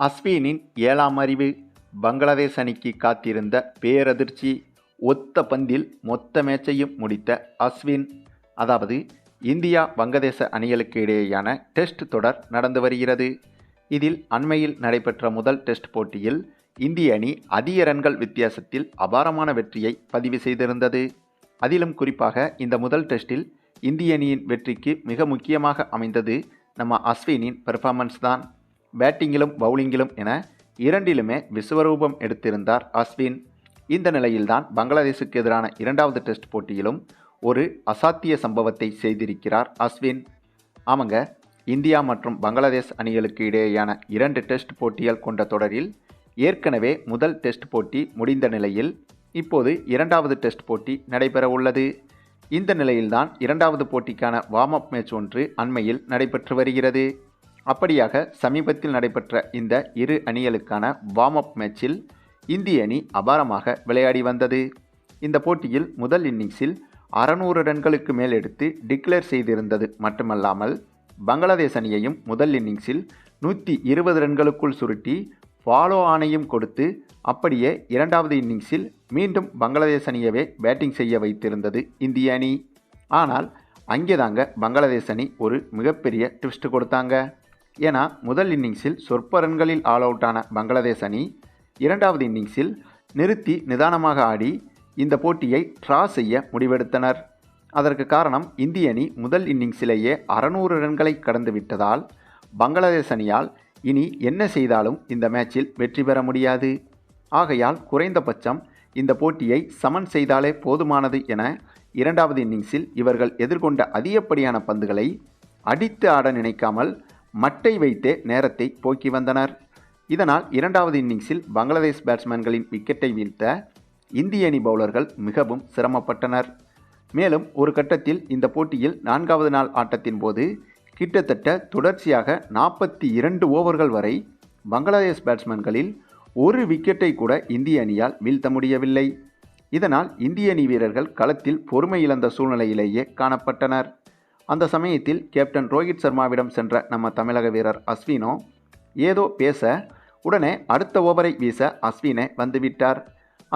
அஸ்வினின் ஏழாம் அறிவு பங்களாதேஷ் அணிக்கு காத்திருந்த பேரதிர்ச்சி ஒத்த பந்தில் மொத்த மேட்சையும் முடித்த அஸ்வின் அதாவது இந்தியா வங்கதேச அணிகளுக்கு இடையேயான டெஸ்ட் தொடர் நடந்து வருகிறது. இதில் அண்மையில் நடைபெற்ற முதல் டெஸ்ட் போட்டியில் இந்திய அணி அதிக ரன்கள் வித்தியாசத்தில் அபாரமான வெற்றியை பதிவு செய்திருந்தது. அதிலும் குறிப்பாக இந்த முதல் டெஸ்டில் இந்திய அணியின் வெற்றிக்கு மிக முக்கியமாக அமைந்தது நம்ம அஸ்வினின் பெர்ஃபார்மன்ஸ் தான். பேட்டிங்கிலும் பவுலிங்கிலும் என இரண்டிலுமே விஸ்வரூபம் எடுத்திருந்தார் அஸ்வின். இந்த நிலையில்தான் பங்களாதேஷுக்கு எதிரான இரண்டாவது டெஸ்ட் போட்டியிலும் ஒரு அசாத்திய சம்பவத்தை செய்திருக்கிறார் அஸ்வின். ஆமாங்க இந்தியா மற்றும் பங்களாதேஷ் அணிகளுக்கு இடையேயான இரண்டு டெஸ்ட் போட்டிகள் கொண்ட தொடரில் ஏற்கனவே முதல் டெஸ்ட் போட்டி முடிந்த நிலையில் இப்போது இரண்டாவது டெஸ்ட் போட்டி நடைபெற உள்ளது. இந்த நிலையில்தான் இரண்டாவது போட்டிக்கான வார்ம் அப் மேட்ச் ஒன்று அண்மையில் நடைபெற்று வருகிறது. அப்படியாக சமீபத்தில் நடைபெற்ற இந்த இரு அணிகளுக்கான வார்ம் அப் மேட்சில் இந்திய அணி அபாரமாக விளையாடி வந்தது. இந்த போட்டியில் முதல் இன்னிங்ஸில் அறநூறு ரன்களுக்கு மேல் எடுத்து டிக்ளேர் செய்திருந்தது. மட்டுமல்லாமல் பங்களாதேஷ் அணியையும் முதல் இன்னிங்ஸில் நூற்றி இருபது ரன்களுக்குள் சுருட்டி ஃபாலோ ஆணையும் கொடுத்து அப்படியே இரண்டாவது இன்னிங்ஸில் மீண்டும் பங்களாதேஷ் அணியவே பேட்டிங் செய்ய வைத்திருந்தது இந்திய அணி. ஆனால் அங்கே தாங்க பங்களாதேஷ் அணி ஒரு மிகப்பெரிய ட்விஸ்ட் கொடுத்தாங்க. ஏன்னா முதல் இன்னிங்ஸில் சொற்ப ரன்களில் ஆல் அவுட்டான பங்களாதேஷ் அணி இரண்டாவது இன்னிங்ஸில் நிறுத்தி நிதானமாக ஆடி இந்த போட்டியை ட்ரா செய்ய முடிவெடுத்தனர். அதற்கு காரணம் இந்திய அணி முதல் இன்னிங்ஸிலேயே அறநூறு ரன்களை கடந்து விட்டதால் பங்களாதேஷ் அணியால் இனி என்ன செய்தாலும் இந்த மேட்சில் வெற்றி பெற முடியாது. ஆகையால் குறைந்தபட்சம் இந்த போட்டியை சமன் செய்தாலே போதுமானது என இரண்டாவது இன்னிங்ஸில் இவர்கள் எதிர்கொண்ட அதிகப்படியான பந்துகளை அடித்து ஆட நினைக்காமல் மட்டை வைத்தே நேரத்தை போக்கி வந்தனர். இதனால் இரண்டாவது இன்னிங்ஸில் பங்களாதேஷ் பேட்ஸ்மேன்களின் விக்கெட்டை வீழ்த்த இந்திய அணி பவுலர்கள் மிகவும் சிரமப்பட்டனர். மேலும் ஒரு கட்டத்தில் இந்த போட்டியில் நான்காவது நாள் ஆட்டத்தின் போது கிட்டத்தட்ட தொடர்ச்சியாக நாற்பத்தி இரண்டு ஓவர்கள் வரை பங்களாதேஷ் பேட்ஸ்மேன்களில் ஒரு விக்கெட்டை கூட இந்திய அணியால் வீழ்த்த முடியவில்லை. இதனால் இந்திய அணி வீரர்கள் களத்தில் பொறுமை இழந்த சூழ்நிலையிலேயே காணப்பட்டனர். அந்த சமயத்தில் கேப்டன் ரோஹித் சர்மாவிடம் சென்ற நம்ம தமிழக வீரர் அஸ்வினோ ஏதோ பேச உடனே அடுத்த ஓவரை வீச அஸ்வினே வந்துவிட்டார்.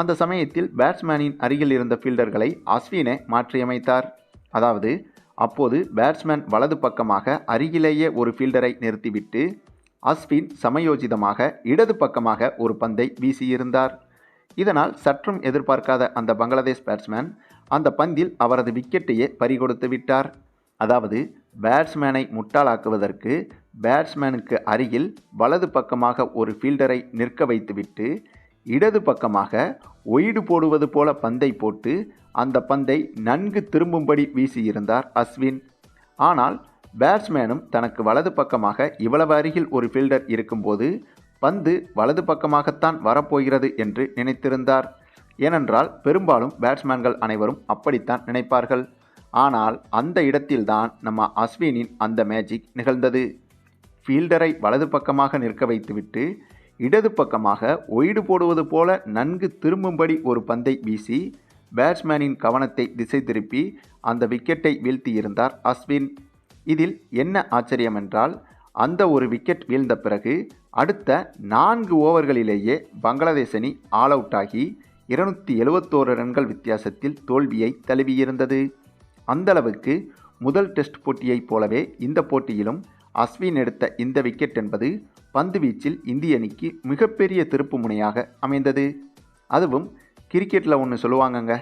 அந்த சமயத்தில் பேட்ஸ்மேனின் அருகில் இருந்த ஃபீல்டர்களை அஸ்வினே மாற்றியமைத்தார். அதாவது அப்போது பேட்ஸ்மேன் வலது பக்கமாக அருகிலேயே ஒரு ஃபீல்டரை நிறுத்திவிட்டு அஸ்வின் சமயோஜிதமாக இடது பக்கமாக ஒரு பந்தை வீசியிருந்தார். இதனால் சற்றும் எதிர்பார்க்காத அந்த பங்களாதேஷ் பேட்ஸ்மேன் அந்த பந்தில் அவரது விக்கெட்டையே பறிகொடுத்து விட்டார். அதாவது பேட்ஸ்மேனை முட்டாளாக்குவதற்கு பேட்ஸ்மேனுக்கு அருகில் வலது பக்கமாக ஒரு ஃபீல்டரை நிற்க வைத்துவிட்டு இடது பக்கமாக ஒயிடு போடுவது போல பந்தை போட்டு அந்த பந்தை நன்கு திரும்பும்படி வீசியிருந்தார் அஸ்வின். ஆனால் பேட்ஸ்மேனும் தனக்கு வலது பக்கமாக இவ்வளவு அருகில் ஒரு ஃபீல்டர் இருக்கும்போது பந்து வலது பக்கமாகத்தான் வரப்போகிறது என்று நினைத்திருந்தார். ஏனென்றால் பெரும்பாலும் பேட்ஸ்மேன்கள் அனைவரும் அப்படித்தான் நினைப்பார்கள். ஆனால் அந்த இடத்தில்தான் நம்ம அஸ்வினின் அந்த மேஜிக் நிகழ்ந்தது. ஃபீல்டரை வலது பக்கமாக நிற்க வைத்துவிட்டு இடது பக்கமாக ஒயிடு போடுவது போல நன்கு திரும்பும்படி ஒரு பந்தை வீசி பேட்ஸ்மேனின் கவனத்தை திசை திருப்பி அந்த விக்கெட்டை வீழ்த்தியிருந்தார் அஸ்வின். இதில் என்ன ஆச்சரியம் என்றால் அந்த ஒரு விக்கெட் வீழ்ந்த பிறகு அடுத்த நான்கு ஓவர்களிலேயே பங்களாதேஷ் அணி ஆல் அவுட் ஆகி இருநூற்றி எழுபத்தோரு ரன்கள் வித்தியாசத்தில் தோல்வியை தழுவியிருந்தது. அந்தளவுக்கு முதல் டெஸ்ட் போட்டியைப் போலவே இந்த போட்டியிலும் அஸ்வின் எடுத்த இந்த விக்கெட் என்பது பந்து வீச்சில் இந்திய அணிக்கு மிகப்பெரிய திருப்பு முனையாக அமைந்தது. அதுவும் கிரிக்கெட்டில் ஒன்று சொல்லுவாங்கங்க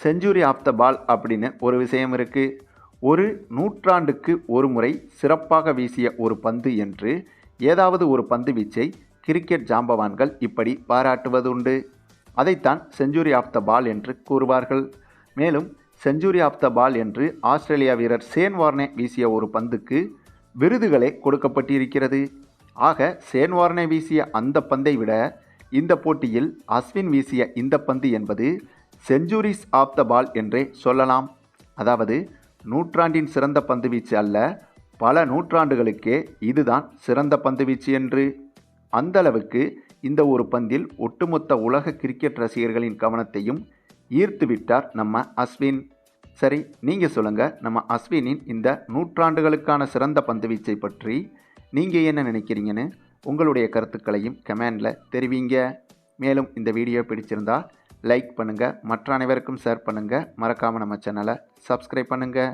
செஞ்சுரி ஆஃப் த பால் அப்படின்னு ஒரு விஷயம் இருக்குது ஒரு நூற்றாண்டுக்கு ஒரு முறை சிறப்பாக வீசிய ஒரு பந்து என்று ஏதாவது ஒரு பந்து வீச்சை கிரிக்கெட் ஜாம்பவான்கள் இப்படி பாராட்டுவதுண்டு. அதைத்தான் செஞ்சுரி ஆஃப் த பால் என்று கூறுவார்கள். மேலும் செஞ்சுரி ஆஃப் த பால் என்று ஆஸ்திரேலியா வீரர் சேன் வார்னே வீசிய ஒரு பந்துக்கு விருதுகளே கொடுக்கப்பட்டிருக்கிறது. ஆக சேன் வார்னே வீசிய அந்த பந்தை விட இந்த போட்டியில் அஸ்வின் வீசிய இந்த பந்து என்பது செஞ்சுரிஸ் ஆஃப் த பால் என்றே சொல்லலாம். அதாவது நூற்றாண்டின் சிறந்த பந்து வீச்சு அல்ல பல நூற்றாண்டுகளுக்கே இதுதான் சிறந்த பந்து வீச்சு என்று. அந்தளவுக்கு இந்த ஒரு பந்தில் ஒட்டுமொத்த உலக கிரிக்கெட் ரசிகர்களின் கவனத்தையும் ஈர்த்து விட்டார் நம்ம அஸ்வின். சரி நீங்கள் சொல்லுங்கள் நம்ம அஸ்வினின் இந்த நூற்றாண்டுகளுக்கான சிறந்த பந்துவீச்சை பற்றி நீங்கள் என்ன நினைக்கிறீங்கன்னு உங்களுடைய கருத்துக்களையும் கமெண்டில் தெரிவிங்க. மேலும் இந்த வீடியோ பிடிச்சிருந்தா லைக் பண்ணுங்கள் மற்ற அனைவருக்கும் ஷேர் பண்ணுங்கள் மறக்காமல் நம்ம சேனலை சப்ஸ்கிரைப் பண்ணுங்கள்